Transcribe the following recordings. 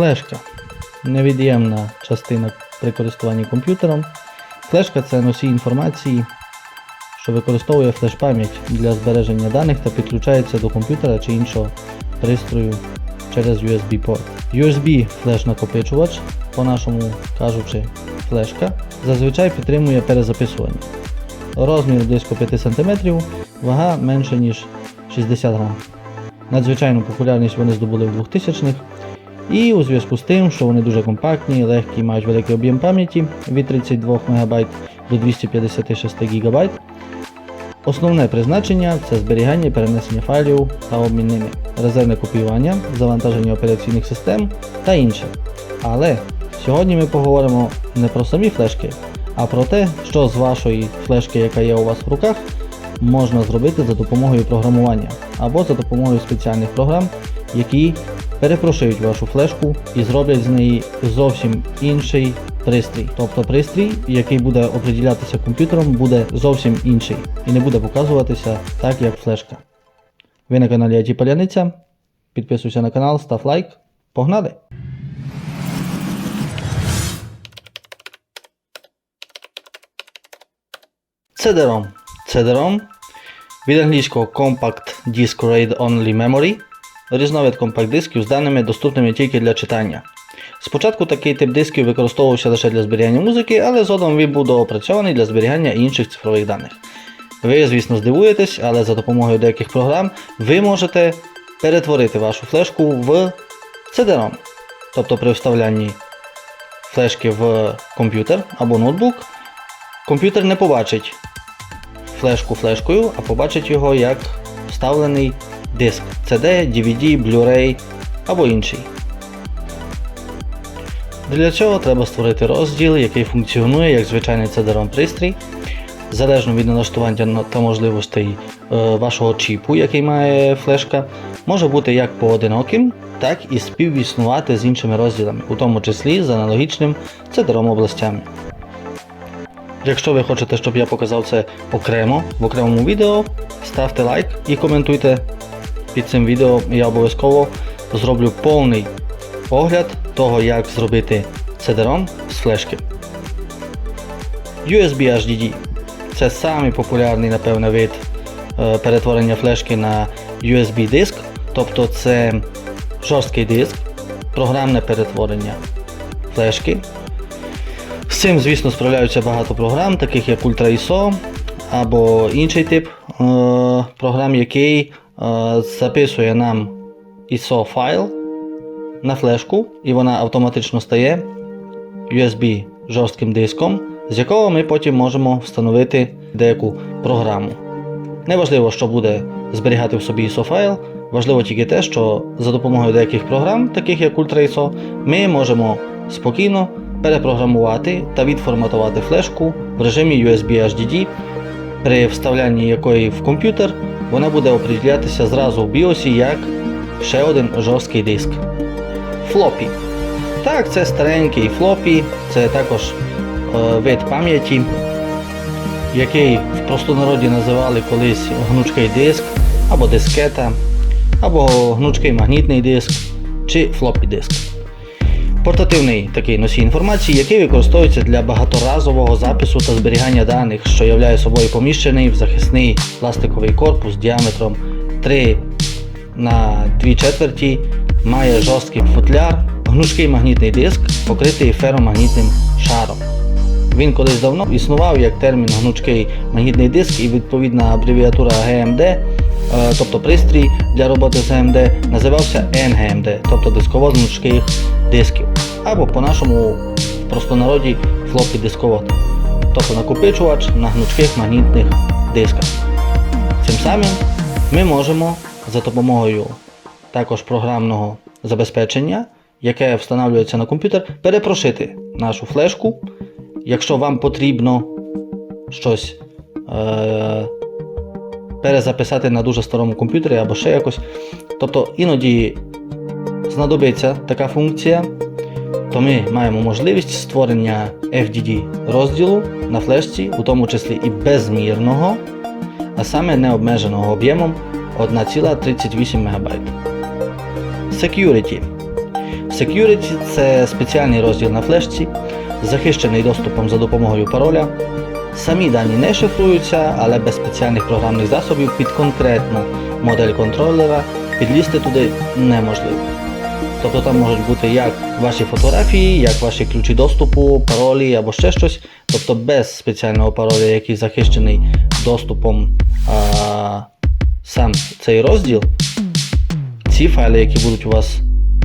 Флешка невід'ємна частина при користуванні комп'ютером. Флешка це носій інформації, що використовує флеш-пам'ять для збереження даних та підключається до комп'ютера чи іншого пристрою через USB-порт. USB флеш-накопичувач, по-нашому кажучи, флешка, зазвичай підтримує перезаписування. Розмір близько 5 см, вага менше ніж 60 грам. Надзвичайну популярність вони здобули в 2000-х. І у зв'язку з тим, що вони дуже компактні, легкі, мають великий об'єм пам'яті від 32 МБ до 256 ГБ. Основне призначення це зберігання і перенесення файлів та обмін ними, резервне копіювання, завантаження операційних систем та інше. Але сьогодні ми поговоримо не про самі флешки, а про те, що з вашої флешки, яка є у вас в руках, можна зробити за допомогою програмування або за допомогою спеціальних програм, які перепрошують вашу флешку і зроблять з неї зовсім інший пристрій. Тобто пристрій, який буде оприділятися комп'ютером, буде зовсім інший і не буде показуватися так, як флешка. Ви на каналі IT Паляниця. Підписуйся на канал, став лайк. Погнали! CD-ROM. CD-ROM від англійського Compact Disk Read Only Memory різновид компакт-дисків з даними доступними тільки для читання. Спочатку такий тип дисків використовувався лише для зберігання музики, але згодом він був доопрацьований для зберігання інших цифрових даних. Ви, звісно, здивуєтесь, але за допомогою деяких програм ви можете перетворити вашу флешку в CD-ROM. Тобто при вставлянні флешки в комп'ютер або ноутбук, комп'ютер не побачить флешку флешкою, а побачить його як вставлений диск CD, DVD, Blu-ray або інший. Для цього треба створити розділ, який функціонує як звичайний CD-ROM пристрій, залежно від налаштування та можливостей е, вашого чіпу, який має флешка, може бути як поодиноким, так і співіснувати з іншими розділами, у тому числі з аналогічним CD-ROM областями. Якщо ви хочете, щоб я показав це окремо в окремому відео, ставте лайк і коментуйте під цим відео. Я обов'язково зроблю повний огляд того, як зробити CD-ROM з флешки. USB HDD це самий популярний, напевне, вид е, перетворення флешки на USB диск, тобто це жорсткий диск, програмне перетворення флешки. З цим, звісно, справляються багато програм, таких як Ultra ISO або інший тип е, програм, який е, записує нам ISO файл на флешку, і вона автоматично стає USB жорстким диском, з якого ми потім можемо встановити деяку програму. Неважливо, що буде зберігати в собі ISO файл, важливо тільки те, що за допомогою деяких програм, таких як Ultra ISO, ми можемо спокійно перепрограмувати та відформатувати флешку в режимі USB HDD, при вставлянні якої в комп'ютер вона буде оприділятися зразу в BIOS як ще один жорсткий диск. Флопі. Так, це старенький флопі, це також е, вид пам'яті, який в простонароді називали колись гнучкий диск, або дискета, або гнучкий магнітний диск чи флопі диск. Портативний такий носій інформації, який використовується для багаторазового запису та зберігання даних, що являє собою поміщений в захисний пластиковий корпус діаметром 3 на 2 четверті, має жорсткий футляр, гнучкий магнітний диск, покритий феромагнітним шаром. Він колись давно існував як термін гнучкий магнітний диск і відповідна абревіатура е, тобто пристрій для роботи з GMD, називався NGMD, тобто дисковод гнучких дисків. Або по-нашому в простонароді флопі дисковод, тобто накопичувач на гнучких магнітних дисках. Цим самим ми можемо за допомогою також програмного забезпечення, яке встановлюється на комп'ютер, перепрошити нашу флешку, якщо вам потрібно щось е- перезаписати на дуже старому комп'ютері або ще якось. Тобто іноді знадобиться така функція, то ми маємо можливість створення FDD розділу на флешці, у тому числі і безмірного, а саме необмеженого об'ємом 1,38 МБ. Security. Security це спеціальний розділ на флешці, захищений доступом за допомогою пароля. Самі дані не шифруються, але без спеціальних програмних засобів під конкретну модель контролера підлізти туди неможливо. Тобто там можуть бути як ваші фотографії, як ваші ключі доступу, паролі або ще щось. Тобто без спеціального пароля, який захищений доступом а, сам цей розділ, ці файли, які будуть у вас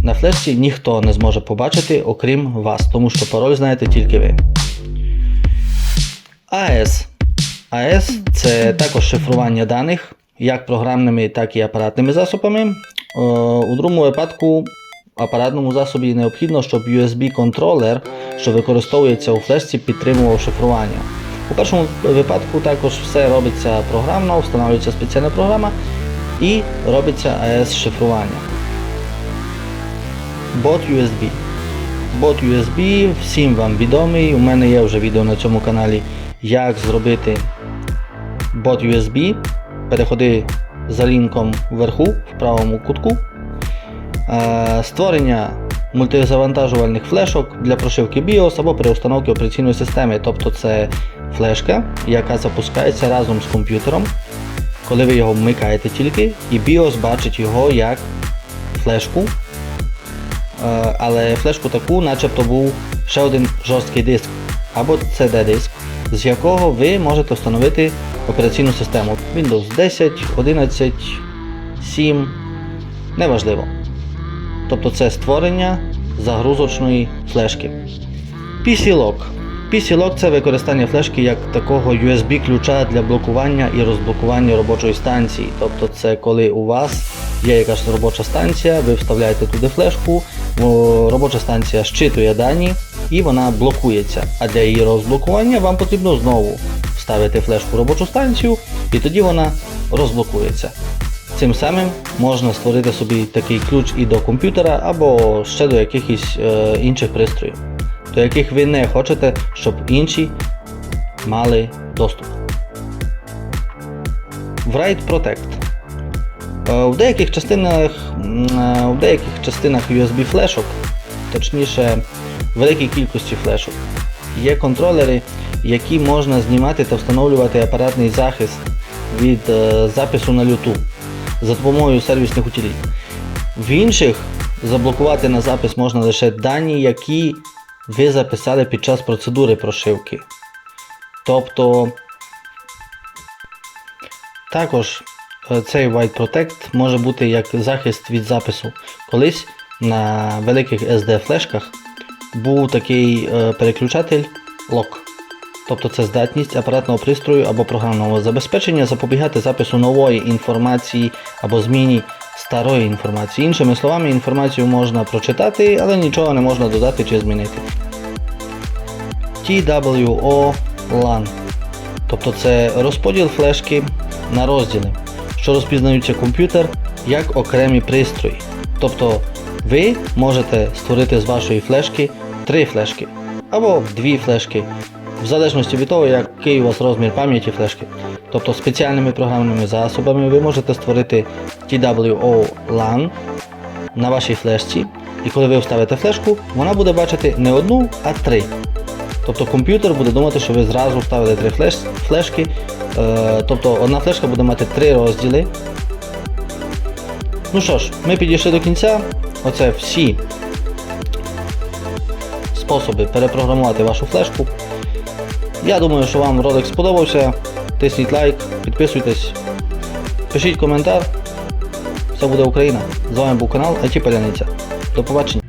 на флешці, ніхто не зможе побачити, окрім вас, тому що пароль знаєте тільки ви. AES. AES це також шифрування даних, як програмними, так і апаратними засобами. Е, У другому випадку апаратному засобі необхідно, щоб USB-контролер, що використовується у флешці, підтримував шифрування. У першому випадку також все робиться програмно, встановлюється спеціальна програма і робиться AES шифрування. Бот USB. Бот USB всім вам відомий. У мене є вже відео на цьому каналі, як зробити бот USB. Переходи за лінком вверху в правому кутку. Е, Створення мультизавантажувальних флешок для прошивки BIOS або переустановки операційної системи. Тобто це флешка, яка запускається разом з комп'ютером, коли ви його вмикаєте тільки, і BIOS бачить його як флешку. Е, Але флешку таку, начебто був ще один жорсткий диск або CD-диск, з якого ви можете встановити операційну систему Windows 10, 11, 7, неважливо. Тобто це створення загрузочної флешки. PC-Lock. PC-Lock це використання флешки як такого USB-ключа для блокування і розблокування робочої станції. Тобто це коли у вас є якась робоча станція, ви вставляєте туди флешку, робоча станція щитує дані і вона блокується. А для її розблокування вам потрібно знову вставити флешку в робочу станцію і тоді вона розблокується. Цим самим можна створити собі такий ключ і до комп'ютера або ще до якихось е, інших пристроїв, до яких ви не хочете, щоб інші мали доступ. Write Protect. Е, У деяких частинах, м, е, у деяких частинах USB флешок, точніше великій кількості флешок, є контролери, які можна знімати та встановлювати апаратний захист від е, запису на люту за допомогою сервісних утиліт. В інших заблокувати на запис можна лише дані, які ви записали під час процедури прошивки. Тобто також е, цей White Protect може бути як захист від запису. Колись на великих SD-флешках був такий е, переключатель LOCK. Тобто це здатність апаратного пристрою або програмного забезпечення запобігати запису нової інформації або зміні старої інформації. Іншими словами, інформацію можна прочитати, але нічого не можна додати чи змінити. TWO LAN. Тобто це розподіл флешки на розділи, що розпізнаються комп'ютер як окремі пристрої. Тобто ви можете створити з вашої флешки три флешки або дві флешки, в залежності від того, який у вас розмір пам'яті флешки. Тобто спеціальними програмними засобами ви можете створити TWO LAN на вашій флешці, і коли ви вставите флешку, вона буде бачити не одну, а три. Тобто комп'ютер буде думати, що ви зразу вставили три флеш, флешки. Е, тобто одна флешка буде мати три розділи. Ну що ж, ми підійшли до кінця. Оце всі способи перепрограмувати вашу флешку. Я думаю, що вам ролик сподобався. Тисніть лайк, підписуйтесь, пишіть коментар. Все буде Україна. З вами був канал IT Паляниця. До побачення.